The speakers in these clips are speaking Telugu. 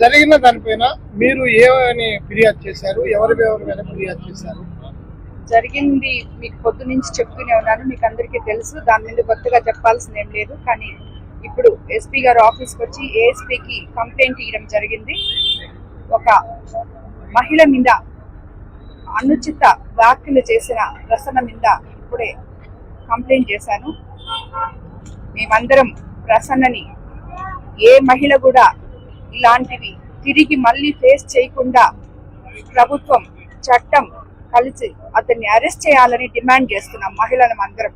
జరిగిన దానిపైన మీరు ఏమని ఫిర్యాదు చేశారు? ఎవరి ఎవరి మీద ఫిర్యాదు చేశారు? జరిగింది మీకు పొద్దు నుంచి చెప్తూనే ఉన్నాను మీకు అందరికీ తెలుసు. దాని మీద కొత్తగా చెప్పాల్సింది ఏం లేదు కానీ ఇప్పుడు ఎస్పీ గారు ఆఫీస్కి వచ్చి ఏఎస్పీకి కంప్లైంట్ ఇవ్వడం జరిగింది. ఒక మహిళ మీద అనుచిత వ్యాఖ్యలు చేసిన ప్రసన్న మీద ఇప్పుడే కంప్లైంట్ చేశాను. మేమందరం ప్రసన్నని ఏ మహిళ కూడా ఇలాంటివి తిరిగి మళ్ళీ ఫేస్ చేయకుండా ప్రభుత్వం చట్టం కలిసి అతన్ని అరెస్ట్ చేయాలని డిమాండ్ చేస్తున్నాం మహిళలం అందరం.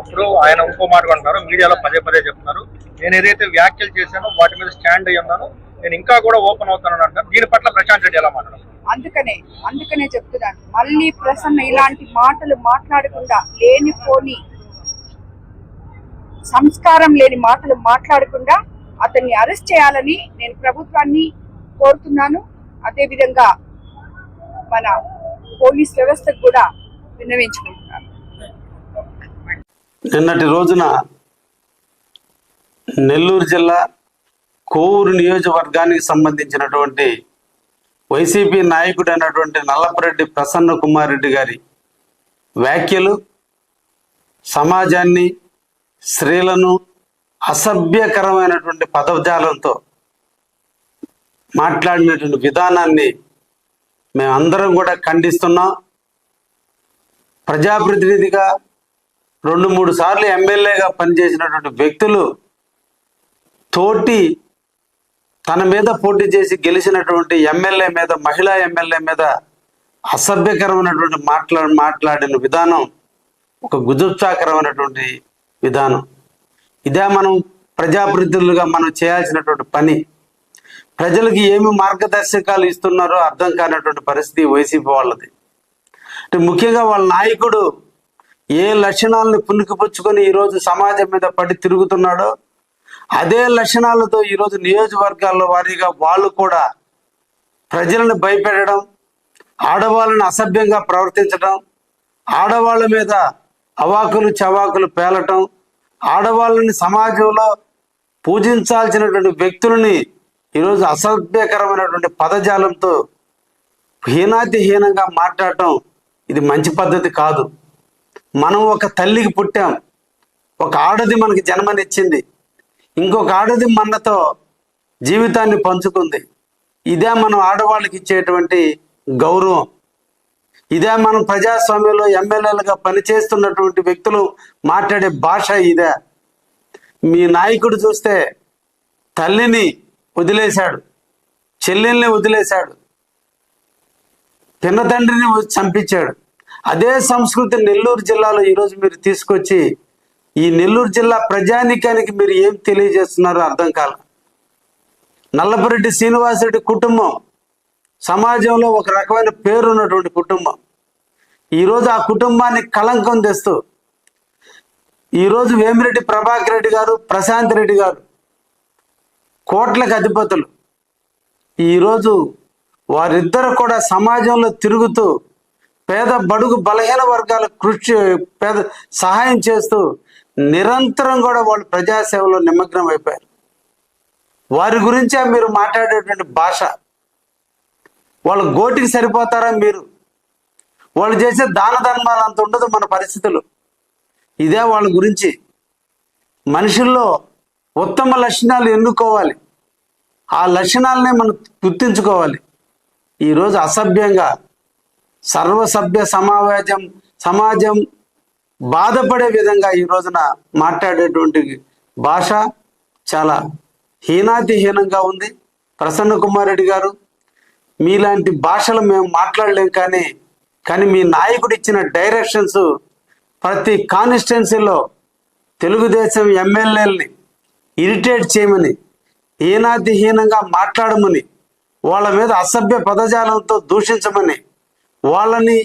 ఇప్పుడు ఆయన ఇంకో మాట అంటున్నారు. మీడియాలో పదే పదే చెప్తున్నారు. నేను ఏదైతే వ్యాఖ్యలు చేశానో వాటి మీద స్టాండ్ అయ్యి ఉన్నాను. నేను ఇంకా కూడా ఓపెన్ అవుతానని అంటారు దీని పట్ల ప్రశాంత్ రెడ్డి ఎలా మాట్లాడారు అందుకనే అందుకనే చెప్తున్నాను. మళ్ళీ ప్రసన్న ఇలాంటి మాటలు మాట్లాడకుండా లేనిపోని సంస్కారం లేని మాటలు మాట్లాడకుండా అతన్ని అరెస్ట్ చేయాలని నేను ప్రభుత్వాన్ని కోరుతున్నాను. అదేవిధంగా మన పోలీస్ వ్యవస్థకు కూడా విన్నవించుకుంటున్నాను. నిన్నటి రోజున నెల్లూరు జిల్లా కోవూరు నియోజకవర్గానికి సంబంధించినటువంటి వైసీపీ నాయకుడు అయినటువంటి నల్లపరెడ్డి ప్రసన్న కుమార్ రెడ్డి గారి వ్యాఖ్యలు సమాజాన్ని స్త్రీలను అసభ్యకరమైనటువంటి పదజాలంతో మాట్లాడినటువంటి విధానాన్ని మేమందరం కూడా ఖండిస్తున్నాం ప్రజాప్రతినిధిగా రెండు మూడు సార్లు ఎమ్మెల్యేగా పనిచేసినటువంటి వ్యక్తులు తోటి తన మీద పోటీ చేసి గెలిచినటువంటి ఎమ్మెల్యే మీద మహిళా ఎమ్మెల్యే మీద అసభ్యకరమైనటువంటి మాట్లా మాట్లాడిన విధానం ఒక గుజుప్సాకరమైనటువంటి విధానం. ఇదే మనం ప్రజాప్రతినిధులుగా మనం చేయాల్సినటువంటి పని. ప్రజలకు ఏమి మార్గదర్శకాలు ఇస్తున్నారో అర్థం కానటువంటి పరిస్థితి వైసీపీ వాళ్ళది. అంటే ముఖ్యంగా వాళ్ళ నాయకుడు ఏ లక్షణాలను పుణికిపుచ్చుకొని ఈరోజు సమాజం మీద పడి తిరుగుతున్నాడో అదే లక్షణాలతో ఈరోజు నియోజకవర్గాల్లో వారీగా వాళ్ళు కూడా ప్రజలను భయపెట్టడం ఆడవాళ్ళని అసభ్యంగా ప్రవర్తించడం ఆడవాళ్ళ మీద అవాకులు చవాకులు పేలటం ఆడవాళ్ళని సమాజంలో పూజించాల్సినటువంటి వ్యక్తులని ఈరోజు అసభ్యకరమైనటువంటి పదజాలంతో హీనాతి హీనంగా మాట్లాడటం ఇది మంచి పద్ధతి కాదు. మనం ఒక తల్లికి పుట్టాం. ఒక ఆడది మనకి జన్మనిచ్చింది. ఇంకొక ఆడది మనతో జీవితాన్ని పంచుకుంది. ఇదే మనం ఆడవాళ్ళకి ఇచ్చేటువంటి గౌరవం. ఇదే మనం ప్రజాస్వామ్యంలో ఎమ్మెల్యేలుగా పనిచేస్తున్నటువంటి వ్యక్తులు మాట్లాడే భాష ఇదే. మీ నాయకుడు చూస్తే తల్లిని వదిలేశాడు. చెల్లెల్ని వదిలేశాడు. పిన్న తండ్రిని చంపించాడు. అదే సంస్కృతి నెల్లూరు జిల్లాలో ఈరోజు మీరు తీసుకొచ్చి ఈ నెల్లూరు జిల్లా ప్రజానికానికి మీరు ఏం తెలియజేస్తున్నారో అర్థం కాల. నల్లపురెడ్డి శ్రీనివాసరెడ్డి కుటుంబం సమాజంలో ఒక రకమైన పేరు ఉన్నటువంటి కుటుంబం. ఈరోజు ఆ కుటుంబాన్ని కళంకం తెస్తూ ఈరోజు వేమిరెడ్డి ప్రభాకర్ రెడ్డి గారు ప్రశాంత్ రెడ్డి గారు కోట్లకు అధిపతులు. ఈరోజు వారిద్దరు కూడా సమాజంలో తిరుగుతూ పేద బడుగు బలహీన వర్గాల కృషి పేద సహాయం చేస్తూ నిరంతరం కూడా వాళ్ళు ప్రజాసేవలో నిమగ్నం అయిపోయారు. వారి గురించే మీరు మాట్లాడేటువంటి భాష. వాళ్ళ గోటికి సరిపోతారా మీరు? వాళ్ళు చేసే దాన ధర్మాలు అంత ఉండదు మన పరిస్థితులు. ఇదే వాళ్ళ గురించి. మనుషుల్లో ఉత్తమ లక్షణాలు ఎన్నుకోవాలి? ఆ లక్షణాలనే మనం గుర్తించుకోవాలి. ఈరోజు అసభ్యంగా సర్వసభ్య సమావేశం సమాజం బాధపడే విధంగా ఈ రోజున మాట్లాడేటువంటి భాష చాలా హీనాతిహీనంగా ఉంది. ప్రసన్న కుమార్ రెడ్డి గారు మీలాంటి భాషలు మేము మాట్లాడలేం కానీ కానీ మీ నాయకుడు ఇచ్చిన డైరెక్షన్స్ ప్రతి కాన్స్టిట్యున్సీలో తెలుగుదేశం ఎమ్మెల్యేలని ఇరిటేట్ చేయమని హీనాతిహీనంగా మాట్లాడమని వాళ్ళ మీద అసభ్య పదజాలంతో దూషించమని వాళ్ళని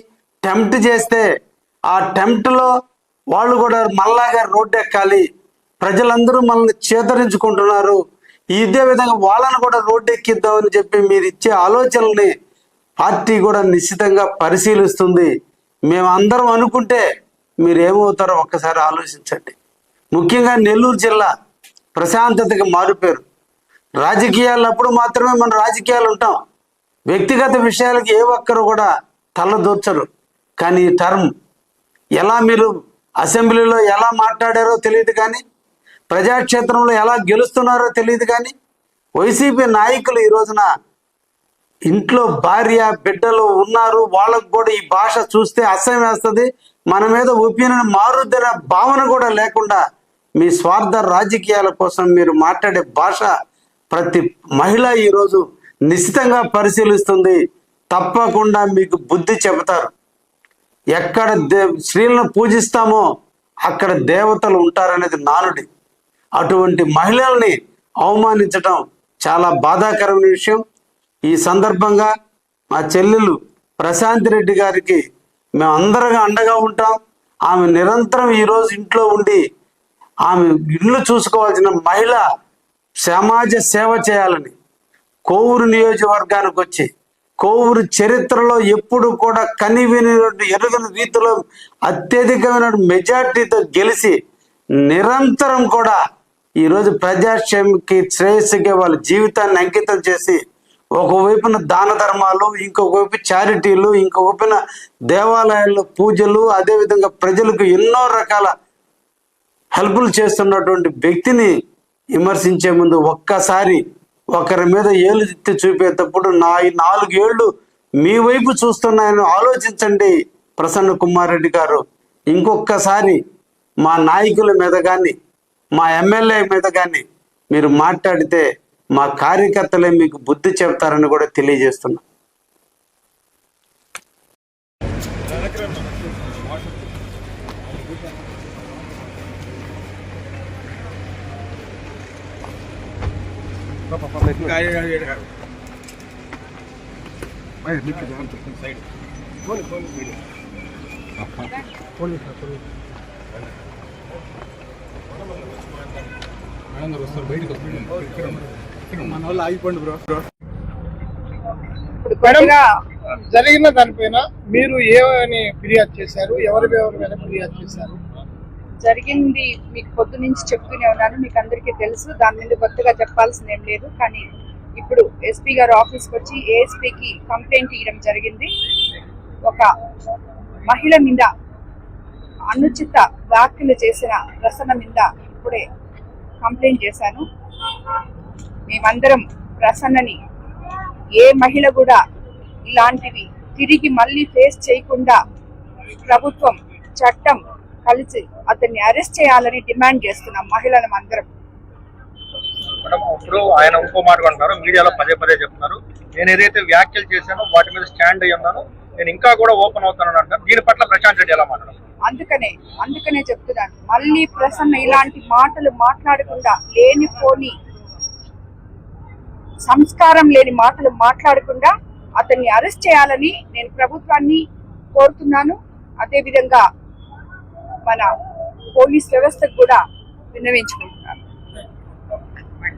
టెంప్ట్ చేస్తే ఆ టెంప్ట్లో వాళ్ళు కూడా మళ్ళాగా రోడ్డు ఎక్కాలి ప్రజలందరూ మనల్ని చేతరించుకుంటున్నారు ఇదే విధంగా వాళ్ళని కూడా రోడ్డు ఎక్కిద్దామని చెప్పి మీరు ఇచ్చే ఆలోచనల్ని పార్టీ కూడా నిశ్చితంగా పరిశీలిస్తుంది. మేము అందరం అనుకుంటే మీరు ఏమవుతారో ఒక్కసారి ఆలోచించండి. ముఖ్యంగా నెల్లూరు జిల్లా ప్రశాంతతకి మారుపేరు రాజకీయాలు అప్పుడు మాత్రమే మన రాజకీయాలు ఉంటాం. వ్యక్తిగత విషయాలకి ఏ ఒక్కరు కూడా తలదూర్చరు కానీ ఈ టర్మ్ ఎలా మీరు అసెంబ్లీలో ఎలా మాట్లాడారో తెలియదు కానీ ప్రజాక్షేత్రంలో ఎలా గెలుస్తున్నారో తెలియదు కానీ వైసీపీ నాయకులు ఈ రోజున ఇంట్లో భార్య బిడ్డలు ఉన్నారు. వాళ్ళకు కూడా ఈ భాష చూస్తే అసహ్యం వేస్తుంది. మన మీద ఒపీనియన్ మారుద్దనే భావన కూడా లేకుండా మీ స్వార్థ రాజకీయాల కోసం మీరు మాట్లాడే భాష ప్రతి మహిళ ఈరోజు నిశ్చితంగా పరిశీలిస్తుంది. తప్పకుండా మీకు బుద్ధి చెబుతారు. ఎక్కడ దే స్త్రీలను పూజిస్తామో అక్కడ దేవతలు ఉంటారనేది నానుడి. అటువంటి మహిళల్ని అవమానించటం చాలా బాధాకరమైన విషయం. ఈ సందర్భంగా మా చెల్లెలు ప్రశాంత్ రెడ్డి గారికి మేము అందరగా అండగా ఉంటాం. ఆమె నిరంతరం ఈరోజు ఇంట్లో ఉండి ఆమె ఇల్లు చూసుకోవాల్సిన మహిళ సమాజ సేవ చేయాలని కోవూరు నియోజకవర్గానికి వచ్చి కోవూరు చరిత్రలో ఎప్పుడు కూడా కనివిని ఎరుగని రీతిలో అత్యధికమైన మెజార్టీతో గెలిచి నిరంతరం కూడా ఈరోజు ప్రజాక్షేమకి శ్రేయస్సుకి వాళ్ళ జీవితాన్ని అంకితం చేసి ఒకవైపున దాన ధర్మాలు ఇంకొక వైపు చారిటీలు ఇంకొక వైపున దేవాలయాల్లో పూజలు అదేవిధంగా ప్రజలకు ఎన్నో రకాల హెల్ప్లు చేస్తున్నటువంటి వ్యక్తిని విమర్శించే ముందు ఒక్కసారి ఒకరి మీద ఏళ్ళు ఎత్తి చూపేటప్పుడు నా ఈ నాలుగేళ్ళు మీ వైపు చూస్తున్నాయని ఆలోచించండి ప్రసన్న కుమార్ రెడ్డి గారు. ఇంకొకసారి మా నాయకుల మీద కానీ మా ఎమ్మెల్యే మీద కానీ మీరు మాట్లాడితే మా కార్యకర్తలే మీకు బుద్ధి చెప్తారని కూడా తెలియజేస్తున్నా. జరిగిన దానిపైన మీరు ఏమని ఫిర్యాదు చేశారు? ఎవరి ఎవరి మీద ఫిర్యాదు చేశారు? జరిగింది మీకు పొద్దు నుంచి చెప్తూనే ఉన్నాను మీకు అందరికీ తెలుసు. దాని మీద కొత్తగా చెప్పాల్సింది ఏం లేదు కానీ ఇప్పుడు ఎస్పీ గారు ఆఫీస్కి వచ్చి ఏఎస్పీకి కంప్లైంట్ ఇవ్వడం జరిగింది. ఒక మహిళ మీద అనుచిత వ్యాఖ్యలు చేసిన ప్రసన్న మీద ఇప్పుడే కంప్లైంట్ చేశాను. మేమందరం ప్రసన్నని ఏ మహిళ కూడా ఇలాంటివి తిరిగి మళ్ళీ ఫేస్ చేయకుండా ప్రభుత్వం చట్టం కలిసి అతన్ని అరెస్ట్ చేయాలని డిమాండ్ చేస్తున్నాం మహిళలం అందరం. ఇప్పుడు ఆయన ఇంకో మాట అంటారు మీడియాలో పదే పదే చెప్తున్నారు. నేను ఏదైతే వ్యాఖ్యలు చేశానో వాటి మీద స్టాండ్ అయ్యి ఉన్నాను. నేను ఇంకా కూడా ఓపెన్ అవుతానని అంటారు దీని పట్ల ప్రశాంత్ రెడ్డి ఎలా మాట్లాడారు అందుకనే అందుకనే చెప్తున్నాను. మళ్ళీ ప్రసన్న ఇలాంటి మాటలు మాట్లాడకుండా లేనిపోని సంస్కారం లేని మాటలు మాట్లాడకుండా అతన్ని అరెస్ట్ చేయాలని నేను ప్రభుత్వాన్ని కోరుతున్నాను. అదే విధంగా మన పోలీస్ వ్యవస్థకు కూడా విన్నవించుకుంటున్నాను.